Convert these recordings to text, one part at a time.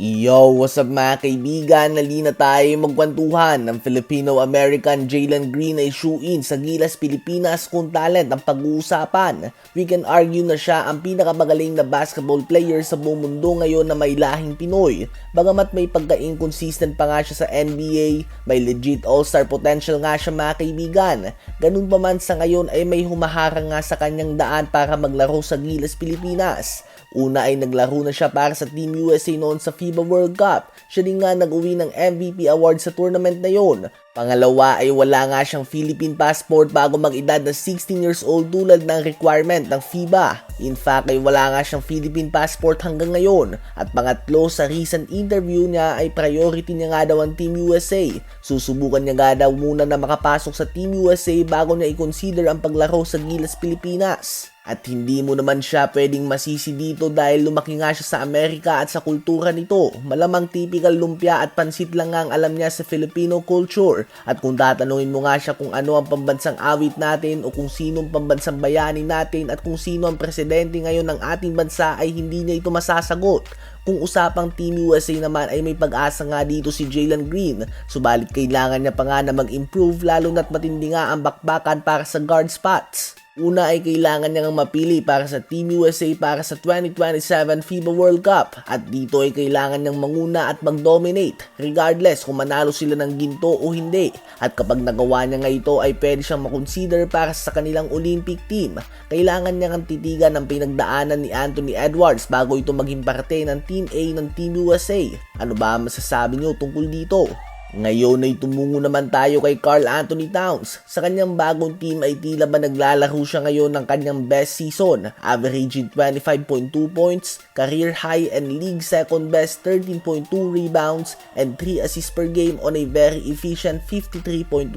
Yo, what's up mga kaibigan? Nalina tayo magkwentuhan ng Filipino-American Jalen Green ay shoe-in sa Gilas, Pilipinas kung talent ang pag-uusapan. We can argue na siya ang pinakamagaling na basketball player sa buong mundo ngayon na may lahing Pinoy. Bagamat may pagka-inconsistent pa nga siya sa NBA, may legit all-star potential nga siya mga kaibigan. Ganun pa man sa ngayon ay may humaharang nga sa kanyang daan para maglaro sa Gilas, Pilipinas. Una ay naglaro na siya para sa Team USA noon sa FIBA World Cup. Siya din nga nag-uwi ng MVP award sa tournament na yon. Pangalawa ay wala nga siyang Philippine passport bago mag-edad na 16 years old tulad ng requirement ng FIBA. In fact ay wala nga siyang Philippine passport hanggang ngayon. At pangatlo sa recent interview niya ay priority niya nga daw ang Team USA. Susubukan niya nga daw muna na makapasok sa Team USA bago niya i-consider ang paglaro sa Gilas Pilipinas. At hindi mo naman siya pwedeng masisi dito dahil lumaki nga siya sa Amerika at sa kultura nito. Malamang typical lumpia at pansit lang ang alam niya sa Filipino culture. At kung tatanungin mo nga siya kung ano ang pambansang awit natin o kung sino ang pambansang bayani natin at kung sino ang presidente ngayon ng ating bansa ay hindi niya ito masasagot. Kung usapang Team USA naman ay may pag-asa nga dito si Jalen Green. Subalit kailangan niya pa nga na mag-improve lalo na't matindi nga ang bakbakan para sa guard spots. Una ay kailangan niyang mapili para sa Team USA para sa 2027 FIBA World Cup at dito ay kailangan niyang manguna at mag-dominate regardless kung manalo sila ng ginto o hindi. At kapag nagawa niya nga ito ay pwede siyang makonsider para sa kanilang Olympic team. Kailangan niyang titigan ang pinagdaanan ni Anthony Edwards bago ito maging parte ng Team A ng Team USA. Ano ba ang masasabi niyo tungkol dito? Ngayon ay tumungo naman tayo kay Carl Anthony Towns. Sa kanyang bagong team ay tila ba naglalaro siya ngayon ng kanyang best season, averaging 25.2 points, career high and league second best 13.2 rebounds and 3 assists per game on a very efficient 53.1%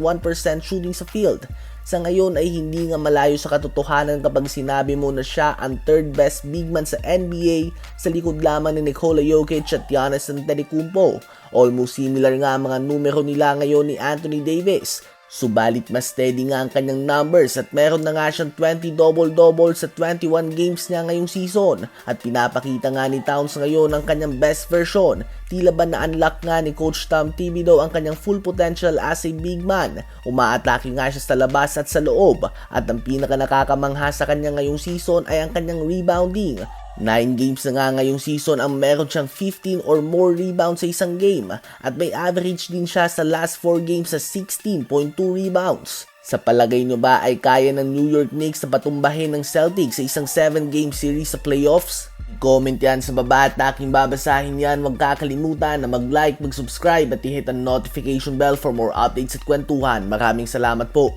shooting sa field. Sa ngayon ay hindi nga malayo sa katotohanan kapag sinabi mo na siya ang third best big man sa NBA sa likod lamang ni Nikola Jokic at Giannis Antetokounmpo. Almost similar nga ang mga numero nila ngayon ni Anthony Davis. Subalit mas steady nga ang kanyang numbers at meron na nga siyang 20 double-double sa 21 games niya ngayong season at pinapakita nga ni Towns ngayon ang kanyang best version. Tila ba na-unlock nga ni Coach Tom Thibodeau ang kanyang full potential as a big man. Umaatake nga siya sa labas at sa loob at ang pinaka nakakamangha sa kanya ngayong season ay ang kanyang rebounding. 9 games na nga ngayong season ang meron siyang 15 or more rebounds sa isang game at may average din siya sa last 4 games sa 16.2 rebounds. Sa palagay nyo ba ay kaya ng New York Knicks na patumbahin ng Celtics sa isang 7 game series sa playoffs? Comment yan sa baba at aking babasahin yan. Huwag kakalimutan na mag-like, mag-subscribe at i-hit ang notification bell for more updates at kwentuhan. Maraming salamat po.